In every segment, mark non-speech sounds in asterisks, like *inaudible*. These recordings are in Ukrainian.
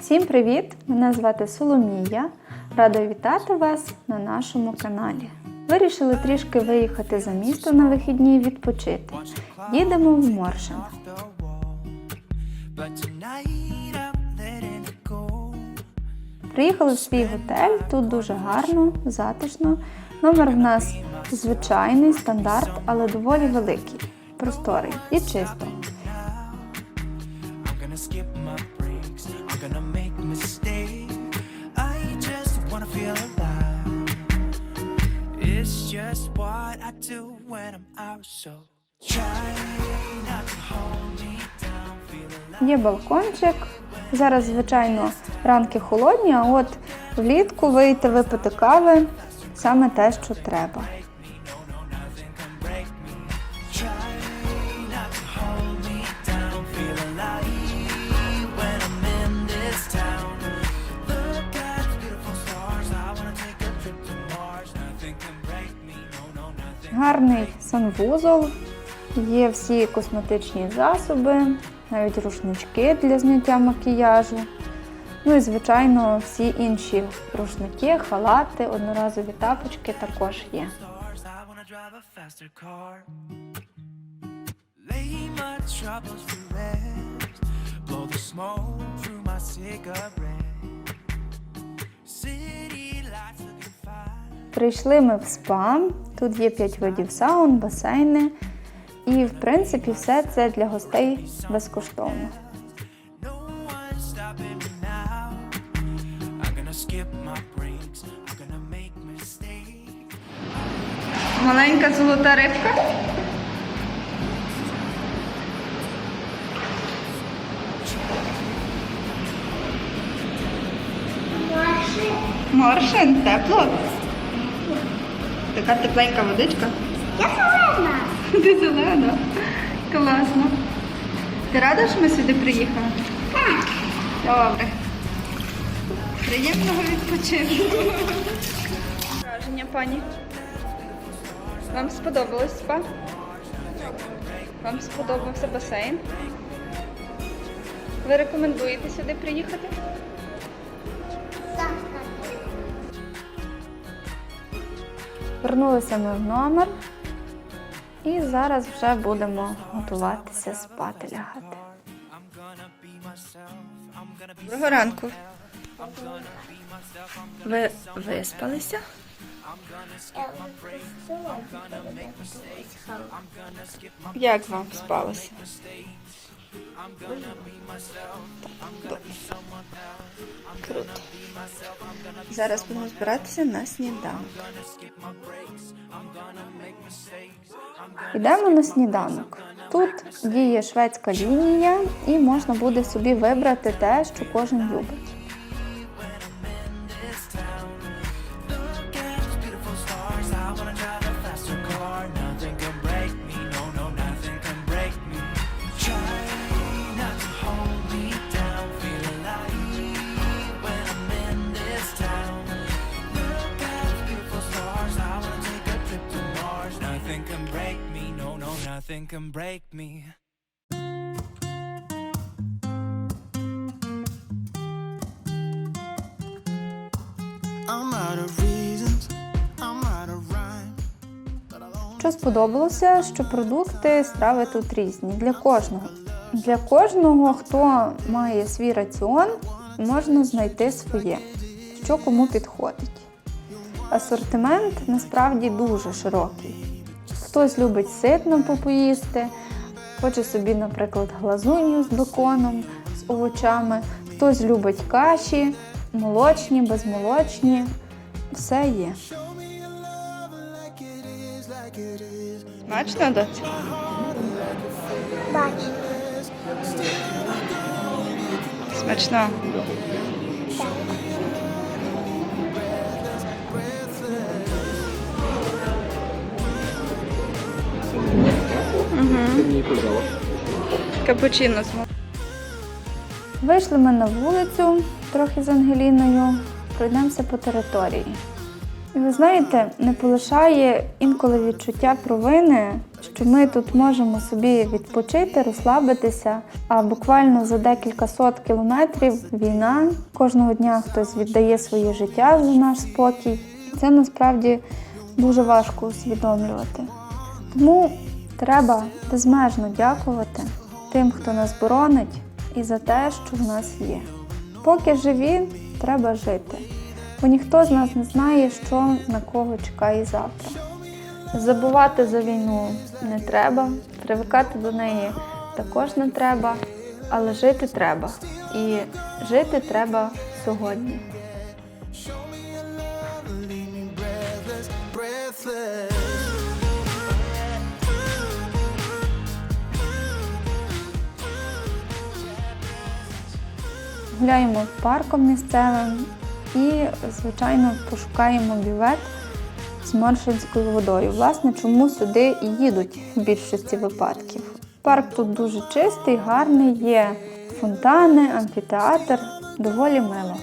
Всім привіт! Мене звати Соломія. Рада вітати вас на нашому каналі. Вирішили трішки виїхати за місто на вихідні і відпочити. Їдемо в Моршин. Приїхали в свій готель. Тут дуже гарно, затишно. Номер в нас звичайний, стандарт, але доволі великий, просторий і чисто. Gonna make mistakes. I just wanna feel alive. It's just what I do when I'm out. So try not to hold me down. Feel alive. Є балкончик. Зараз, звичайно, ранки холодні, а от влітку вийти випити кави саме те, що треба. Гарний санвузол, є всі косметичні засоби, навіть рушнички для зняття макіяжу. Ну і, звичайно, всі інші рушники, халати, одноразові тапочки також є. City. Прийшли ми в спа. Тут є 5 видів саун, басейни. І, в принципі, все це для гостей безкоштовно. Маленька золота рибка. Моршин, тепло. Така тепленька водичка. Я зелена. *laughs* Ти зелена. Класно. Ти рада, що ми сюди приїхали? Так. Добре. Приємного відпочинку. Враження, пані. Вам сподобалось спа? Вам сподобався басейн? Ви рекомендуєте сюди приїхати? Вернулися ми в номер і зараз вже будемо готуватися спати лягати. Доброго ранку. Ви виспалися? Як вам спалося? Круто. Зараз будемо збиратися на сніданок. Йдемо на сніданок. Тут діє шведська лінія, і можна буде собі вибрати те, що кожен любить. Nothing can break me. I'm out of reasons. I'm out of rhyme. Що сподобалося, що продукти, страви тут різні для кожного. Для кожного, хто має свій раціон, можна знайти своє, що кому підходить. Асортимент насправді дуже широкий. Хтось любить ситно попоїсти, хоче собі, наприклад, глазунью з беконом, з овочами, хтось любить каші, молочні, безмолочні. Все є. Смачно, доця? Бачу. Смачно. Капучино з Вийшли ми на вулицю трохи з Ангеліною, пройдемося по території. І ви знаєте, не полишає інколи відчуття провини, що ми тут можемо собі відпочити, розслабитися, а буквально за декілька сот кілометрів війна. Кожного дня хтось віддає своє життя за наш спокій. Це насправді дуже важко усвідомлювати. Тому треба безмежно дякувати тим, хто нас боронить, і за те, що в нас є. Поки живі, треба жити, бо ніхто з нас не знає, що на кого чекає завтра. Забувати за війну не треба, привикати до неї також не треба, але жити треба. І жити треба сьогодні. Гуляємо парком місцевим і, звичайно, пошукаємо бювет з маршинською водою. Власне, чому сюди і їдуть в більшості випадків. Парк тут дуже чистий, гарний, є фонтани, амфітеатр, доволі мило.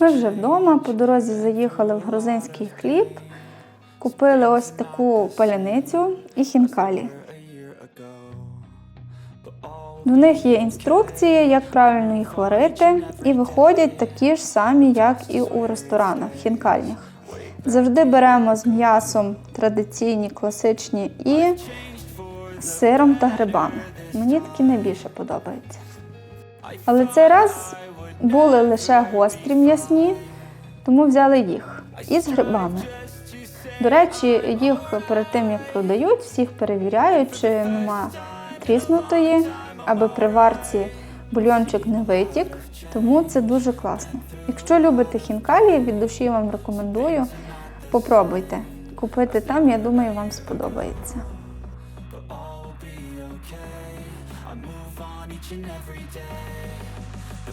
Ми вже вдома, по дорозі заїхали в грузинський хліб, купили ось таку паляницю і хінкалі. До них є інструкції, як правильно їх варити, і виходять такі ж самі, як і у ресторанах хінкальнях. Завжди беремо з м'ясом традиційні, класичні і сиром та грибами. Мені такі найбільше подобаються. Але цей раз були лише гострі м'ясні, тому взяли їх і з грибами. До речі, їх перед тим як продають, всіх перевіряють, чи нема тріснутої, аби при варці бульйончик не витік. Тому це дуже класно. Якщо любите хінкалі, від душі вам рекомендую. Попробуйте. Купити там, я думаю, вам сподобається.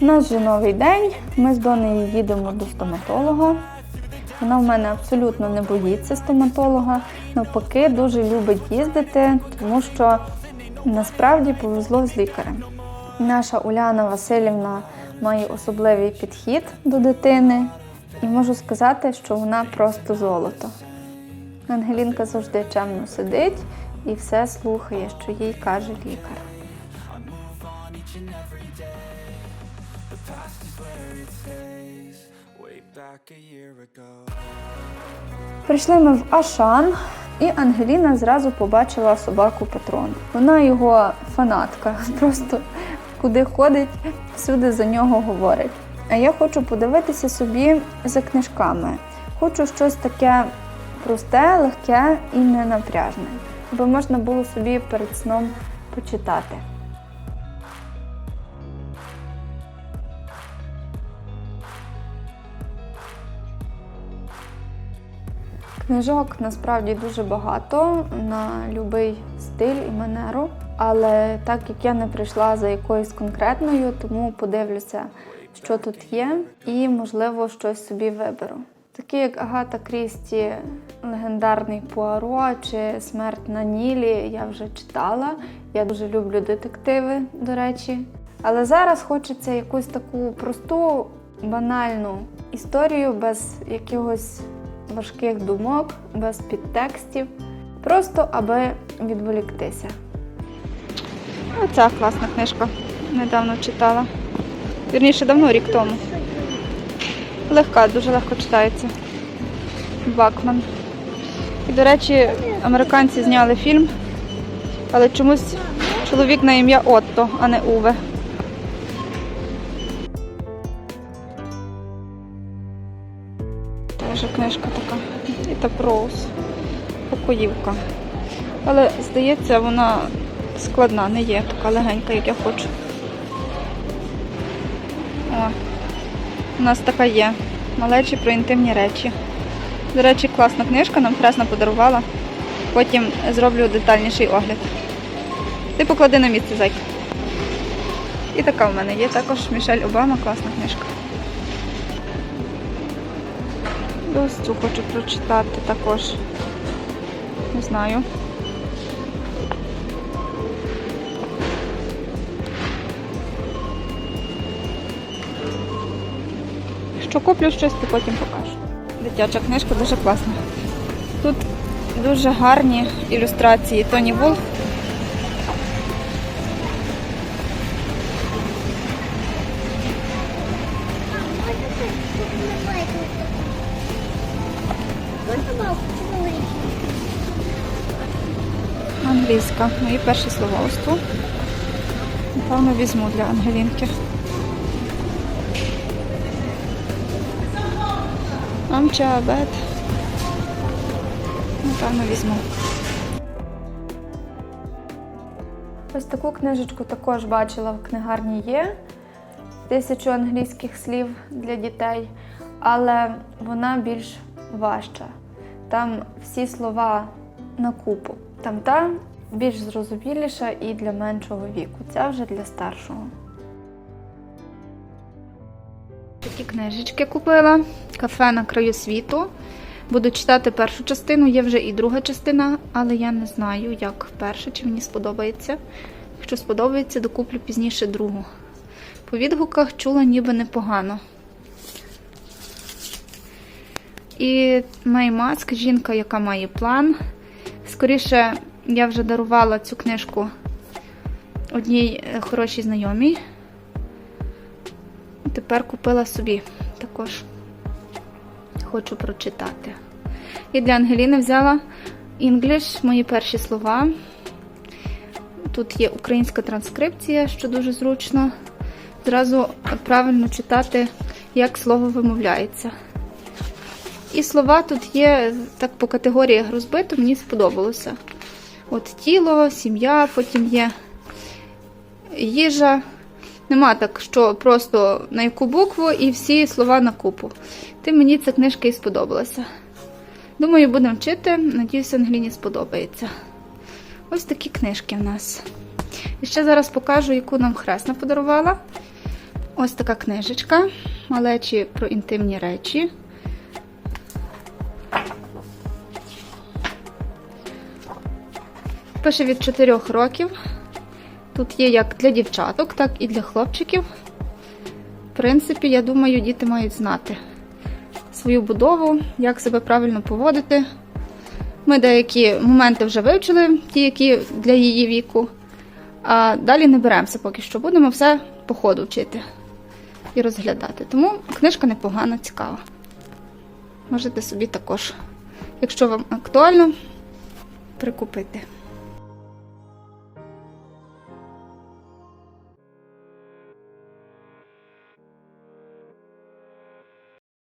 У нас вже новий день. Ми з Донею їдемо до стоматолога. Вона в мене абсолютно не боїться стоматолога. Навпаки, дуже любить їздити, тому що насправді повезло з лікарем. Наша Уляна Васильівна має особливий підхід до дитини, і можу сказати, що вона просто золото. Ангелінка завжди чемно сидить і все слухає, що їй каже лікар. Прийшли ми в Ашан, і Ангеліна зразу побачила собаку Патрон. Вона його фанатка, *laughs* просто куди ходить, всюди за нього говорить. А я хочу подивитися собі за книжками. Хочу щось таке просте, легке і ненапряжне, аби можна було собі перед сном почитати. Книжок насправді дуже багато на будь-який стиль і манеру. Але так як я не прийшла за якоюсь конкретною, тому подивлюся, що тут є, і, можливо, щось собі виберу. Такі як Агата Крісті, легендарний Пуаро чи Смерть на Нілі, я вже читала. Я дуже люблю детективи, до речі. Але зараз хочеться якусь таку просту, банальну історію без якихось важких думок, без підтекстів, просто аби відволіктися. Оця класна книжка. Недавно читала. Вірніше, давно, рік тому. Легка, дуже легко читається. Бакман. І, до речі, американці зняли фільм, але чомусь чоловік на ім'я Отто, а не Уве. Проус. Покоївка. Але, здається, вона складна, не є така легенька, як я хочу. О, у нас така є. Малечі про інтимні речі. До речі, класна книжка, нам Хресна подарувала. Потім зроблю детальніший огляд. Ти поклади на місце зайки. І така в мене є також Мішель Обама, класна книжка. Ось цю хочу прочитати також. Не знаю. Що куплю щось, то потім покажу. Дитяча книжка дуже класна. Тут дуже гарні ілюстрації Тоні Вулф. Англійська. Мої перші словоуство. Напевно, візьму для Ангелінки. Мамча, бет. Напевно, візьму. Ось таку книжечку також бачила в книгарні є. Тисячу англійських слів для дітей, але вона більш важча. Там всі слова на купу. Там та більш зрозуміліша і для меншого віку. Ця вже для старшого. Такі книжечки купила. Кафе на краю світу. Буду читати першу частину, є вже і друга частина, але я не знаю, як перша, чи мені сподобається. Якщо сподобається, докуплю пізніше другу. По відгуках чула ніби непогано. І Меймаск жінка, яка має план. Скоріше, я вже дарувала цю книжку одній е, хорошій знайомій. Тепер купила собі також. Хочу прочитати. І для Ангеліни взяла English, мої перші слова. Тут є українська транскрипція, що дуже зручно. Зразу правильно читати, як слово вимовляється. І слова тут є так по категоріях розбито, мені сподобалося. От тіло, сім'я, потім є їжа. Нема так, що просто на яку букву і всі слова на купу. Тим мені ця книжка і сподобалася. Думаю, будемо вчити. Надіюся, Ангеліні сподобається. Ось такі книжки в нас. І ще зараз покажу, яку нам хресна подарувала. Ось така книжечка. Малечі про інтимні речі. Пише від 4 років. Тут є як для дівчаток, так і для хлопчиків. В принципі, я думаю, діти мають знати свою будову, як себе правильно поводити. Ми деякі моменти вже вивчили, ті, які для її віку. А далі не беремося поки що. Будемо все по ходу вчити і розглядати. Тому книжка непогана, цікава. Можете собі також, якщо вам актуально, прикупити.